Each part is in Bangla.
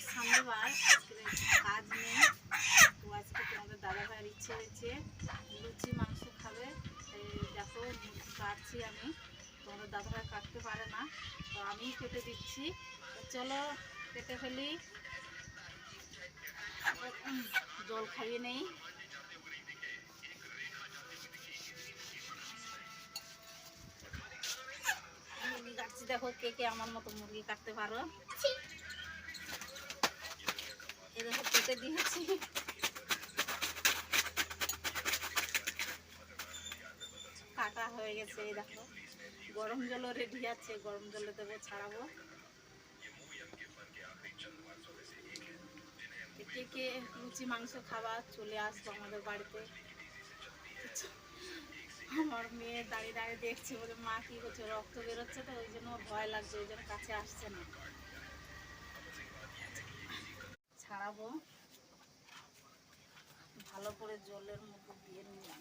আজকে কাজ নেই। তো আজকে তোমাদের দাদা ভাইয়ের ইচ্ছে হয়েছে, লুচি, মাংস খাবে। দেখো, কাটছি আমি। তোমাদের দাদা ভাই কাটতে পারে না, তো আমি কেটে দিচ্ছি। তো চলো, কেটে ফেলি। জল খাইয়ে নেই। দেখো কে কে আমার মতো মুরগি কাটতে পারো। কেটে হয়ে গেছে, এই দেখো। গরম জলও রেডি আছে, গরম জলে দেবো, ছাড়াবো। কে কে লুচি, মাংস খাবার চলে আসব আমাদের বাড়িতে। আমার মেয়ে দাঁড়িয়ে দাঁড়িয়ে দেখছে বলে, মা, কি করছে রক্ত বেরোচ্ছে তো, ওই জন্য ভয় লাগছে, ওই জন্য কাছে আসছে না। ছাড়াবো। ভালো করে জলের মধ্যে দিয়ে নিলাম।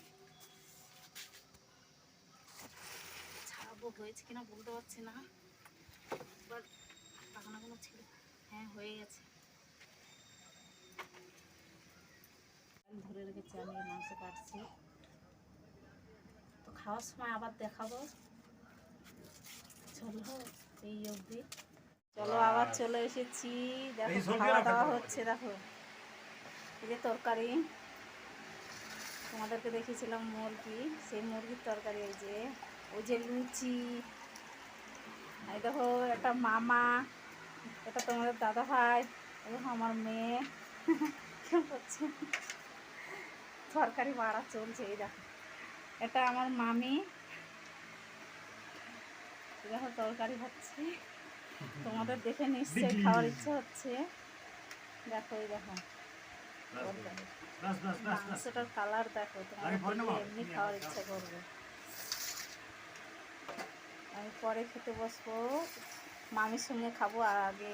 ছাড়াবো হয়েছে কিনা বলতে পারছি না বাট কোনো ছিল। হ্যাঁ হয়ে গেছে। ধরে রেখেছি আমি, মাংস কাটছি। তো খাওয়ার সময় আবার দেখাবো। চলো, এই অবধি। চলো আবার চলে এসেছি। দেখো খাওয়া দাওয়া হচ্ছে দেখো। এই যে তরকারি তোমাদেরকে দেখিয়েছিলাম মুরগি সেই মুরগির তরকারি এই যে ওই যে লুচি এই দেখো একটা মামা এটা তোমাদের দাদা ভাই এবং আমার মেয়ে। করছে? তরকারি বাড়া চলছে এই দেখো। এটা আমার মামি। দেখো তরকারি হচ্ছে। তোমাদের দেখে নিশ্চয়ই খাওয়ার ইচ্ছা হচ্ছে। দেখো এই দেখো। তরকারি বাস বাস বাস বাস মাংসটার কালার দেখো তোমাদের আগে পরে নেব। দেখলে এমনি খাওয়ার ইচ্ছে করবে। আমি পরে খেতে বসবো। মামির সঙ্গে খাব আর আগে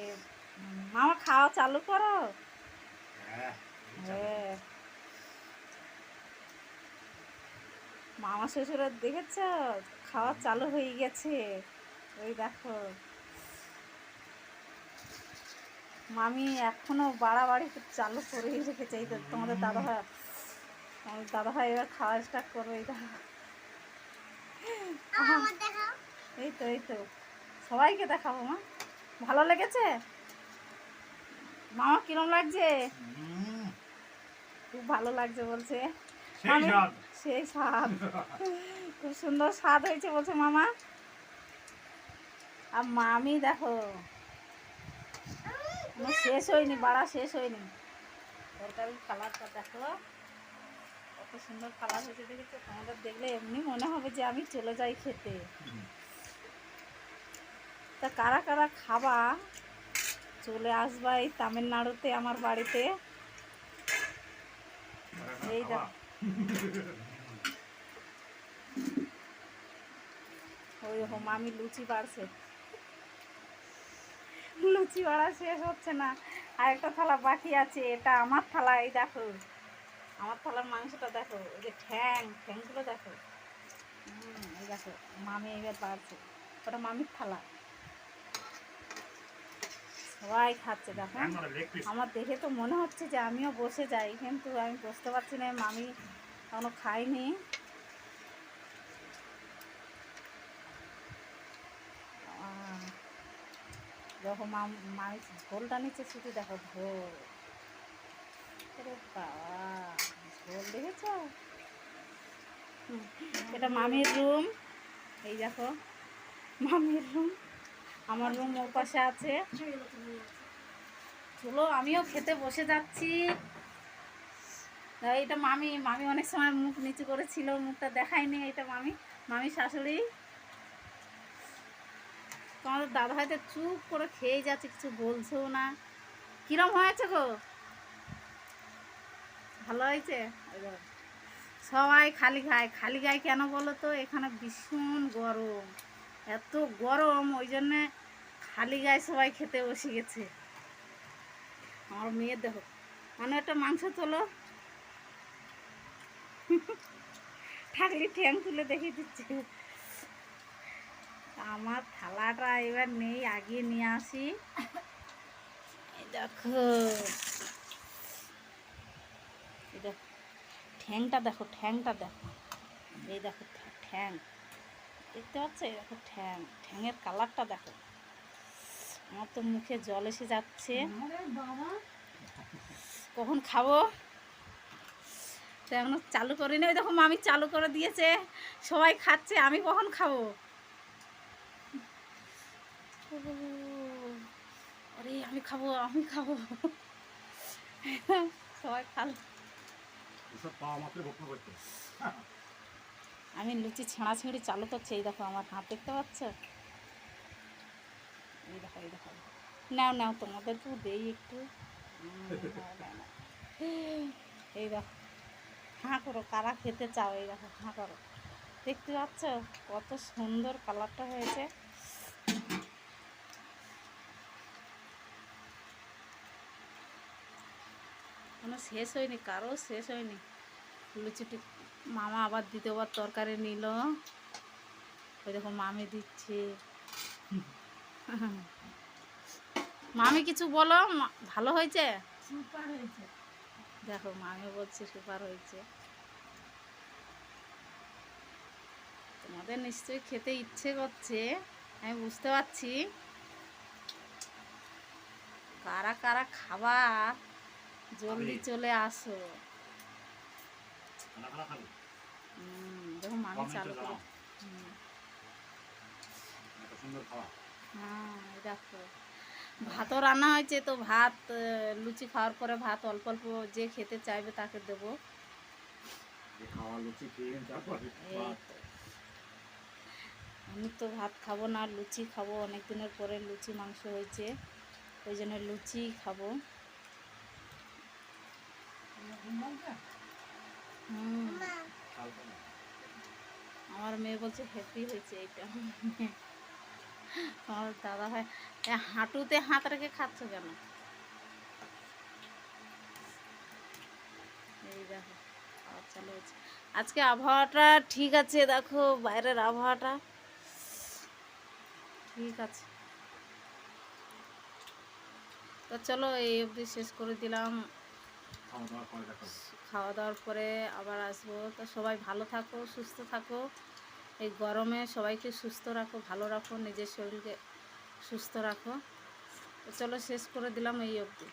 মামা খাওয়া চালু করো। হ্যাঁ হ্যাঁ। মামা শ্বশুরের দেখেছ? খাওয়া চালু হয়ে গেছে। ওই দেখো। মামি এখনও বাড়াবাড়ি চালু করেই রেখেছে। এই তো তোমাদের দাদা ভাই আমাদের দাদা ভাই এবার খাওয়া স্টার্ট করবে এই এই তো এই তো। সবাইকে দেখাবো মা। ভালো লেগেছে? মামা কিরম লাগছে? খুব ভালো লাগছে বলছে। সেই স্বাদ। সেই স্বাদ। খুব সুন্দর স্বাদ হয়েছে বলছে মামা। আর মামি দেখো শেষ হয়নি, বাড়া শেষ হয়নি। তরকারির কালারটা দেখো। কত সুন্দর কালার হয়েছে, দেখেছ? তোমাদের দেখলে এমনি মনে হবে যে আমি চলে যাই খেতে। তা কারা কারা খাবা? চলে আসবা এই তামিলনাড়ুতে, আমার বাড়িতে। এই দেখো। ওই দেখো মামি লুচি বাড়ছে। লুচি বাড়া শেষ হচ্ছে না। আর একটা থালা বাকি আছে এটা আমার থালা এই দেখো। আমার থালার মাংসটা দেখো ওই যে ঠ্যাং ঠ্যাংগুলো দেখো। হুম এই দেখো মামি এবার বাড়ছে। ওটা মামির থালা। সবাই খাচ্ছে দেখো। আমরা আমার দেখে তো মনে হচ্ছে যে আমিও বসে যাই কিন্তু আমি বসতে পারছি না মামি এখনও খাইনি দেখো মামি ঝোলটা নিচ্ছে, শুধু দেখো ঝোল। ঝোল দেখেছ? এটা মামির রুম। এই দেখো, মামির রুম। আমার রুম ওর পাশে আছে। চলো, আমিও খেতে বসে যাচ্ছি। এটা মামি মামি অনেক সময় মুখ নিচু করেছিল, মুখটা দেখায়নি এটা মামি মামি শাশুড়ি। তোমাদের দাদা হয়তো চুপ করে খেয়ে যাচ্ছে কিছু বলছেও না। কিরম হয়েছে গো? ভালো হয়েছে? সবাই খালি খায় খালি গায়ে কেন বলো তো? এখানে ভীষণ গরম। এত গরম ওই জন্যে খালি গায়ে সবাই খেতে বসে গেছে। আমার মেয়ের দেখো মানে একটা মাংস তোলো। থাকলে ঠ্যাং তুলে দেখিয়ে দিচ্ছে। আমার থালাটা এবার নেই আগে নিয়ে আসি। এই দেখো। এই দেখো ঠ্যাংটা দেখো ঠ্যাংটা দেখো। এই দেখো ঠ্যাং। দেখতে পাচ্ছ? এই দেখো ঠ্যাং। ঠ্যাংয়ের কালারটা দেখো। আমার তো মুখে জল এসে যাচ্ছে। কখন খাব? তো এখনও চালু করিনি। ওই দেখো মামি চালু করে দিয়েছে। সবাই খাচ্ছে আমি কখন খাব? ও, আরে আমি খাব আমি খাব। সবাই খাল। আমি লুচি ছেঁড়া ছেঁড়াছিঁড়ি চালু করছি এই দেখো আমার হাত দেখতে পাচ্ছ? এই দেখো এই দেখো। নাও নাও তোমাদের তোমাদেরকেও দেই একটু। এই দেখো। হাঁ করো কারা খেতে চাও? এই দেখো হাঁ করো। দেখতে পাচ্ছ? কত সুন্দর কালারটা হয়েছে। কোনো শেষ হয়নি কারও শেষ হয়নি। লুচিটি মামা আবার দ্বিতীয়বার তরকারি নিল। ওই দেখো মামি দিচ্ছে। মামি কিছু বলো ভালো হয়েছে? সুপার হয়েছে। দেখো মামি বলছে সুপার হয়েছে। তোমাদের নিশ্চয়ই খেতে ইচ্ছে করছে আমি বুঝতে পারছি। কারা কারা খাবার জলদি চলে আসো। দেখো মামি চালু করে হ্যাঁ দেখো। ভাতও রান্না হয়েছে তো ভাত লুচি খাওয়ার পরে ভাত অল্প অল্প যে খেতে চাইবে তাকে দেবো। আমি তো ভাত খাব না লুচি খাব। অনেক দিনের পরে লুচি মাংস হয়েছে ওই জন্য লুচি খাব। আমার মেয়ে বলছে হ্যাপি হয়েছে এইটা। আমার দাদা ভাই হাঁটুতে হাত রেখে খাচ্ছ কেন? এই দেখো আজকে আবহাওয়াটা ঠিক আছে, দেখো বাইরের আবহাওয়াটা। ঠিক আছে। তো চলো, এই অবধি শেষ করে দিলাম। খাওয়া দাওয়ার পরে আবার আসব। তো সবাই ভালো থাকো, সুস্থ থাকো। এই গরমে সবাইকে সুস্থ রাখো, ভালো রাখো, নিজের শরীরকে সুস্থ রাখো। চলো শেষ করে দিলাম এই অবধি।